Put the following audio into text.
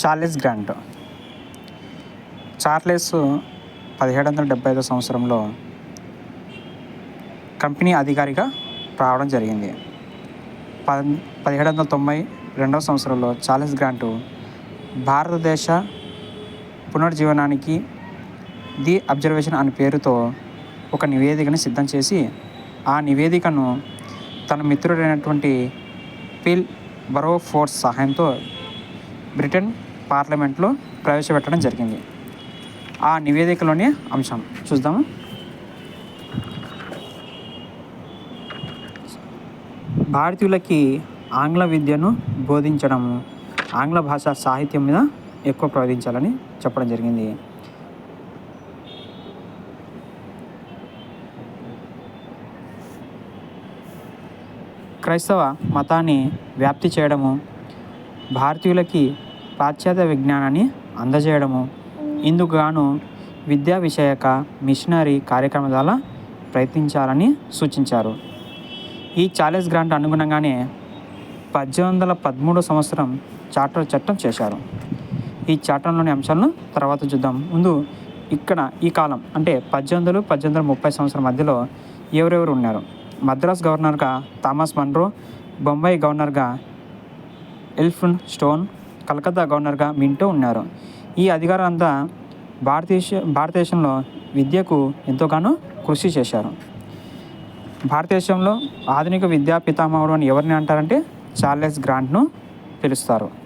Charles grant. Charles పదిహేడు వందల డెబ్బై ఐదో సంవత్సరంలో కంపెనీ అధికారిగా రావడం జరిగింది. పద పదిహేడు వందల తొంభై రెండవ సంవత్సరంలో చార్లెస్ గ్రాంటు భారతదేశ పునర్జీవనానికి ది అబ్జర్వేషన్ అనే పేరుతో ఒక నివేదికను సిద్ధం చేసి ఆ నివేదికను తన మిత్రుడైనటువంటి పిల్ బరో ఫోర్స్ సహాయంతో బ్రిటన్ పార్లమెంట్లో ప్రవేశపెట్టడం జరిగింది. ఆ నివేదికలోని అంశం. చూద్దాము? భారతీయులకి ఆంగ్ల విద్యను బోధించడము ఆంగ్ల భాష సాహిత్యం మీద ఎక్కువ ప్రవహించాలని చెప్పడం జరిగింది. క్రైస్తవ మతాన్ని వ్యాప్తి చేయడము భారతీయులకి పాశ్చాత్య విజ్ఞానాన్ని అందజేయడము. ఇందుకుగాను విద్యా విషయక మిషనరీ కార్యక్రమం ద్వారా ప్రయత్నించాలని సూచించారు. ఈ చార్లెస్ గ్రాంట్ అనుగుణంగానే పద్దెనిమిది వందల పదమూడు సంవత్సరం చార్టర్ చట్టం చేశారు. ఈ చట్టంలోని అంశాలను తర్వాత చూద్దాం. ముందు ఇక్కడ ఈ కాలం అంటే పద్దెనిమిది వందలు పద్దెనిమిది వందల ముప్పై సంవత్సరం మధ్యలో ఎవరెవరు ఉన్నారు? మద్రాస్ గవర్నర్గా థామస్ మన్రో బొంబాయి గవర్నర్గా ఎల్ఫిన్ స్టోన్ కలకత్తా గవర్నర్గా మింటూ ఉన్నారు. ఈ అధికారం అంతా భారతదేశ భారతదేశంలో విద్యకు ఎంతోగానో కృషి చేశారు. భారతదేశంలో ఆధునిక విద్యా పితామహుడు అని ఎవరిని అంటారంటే చార్లెస్ గ్రాంట్ను పిలుస్తారు.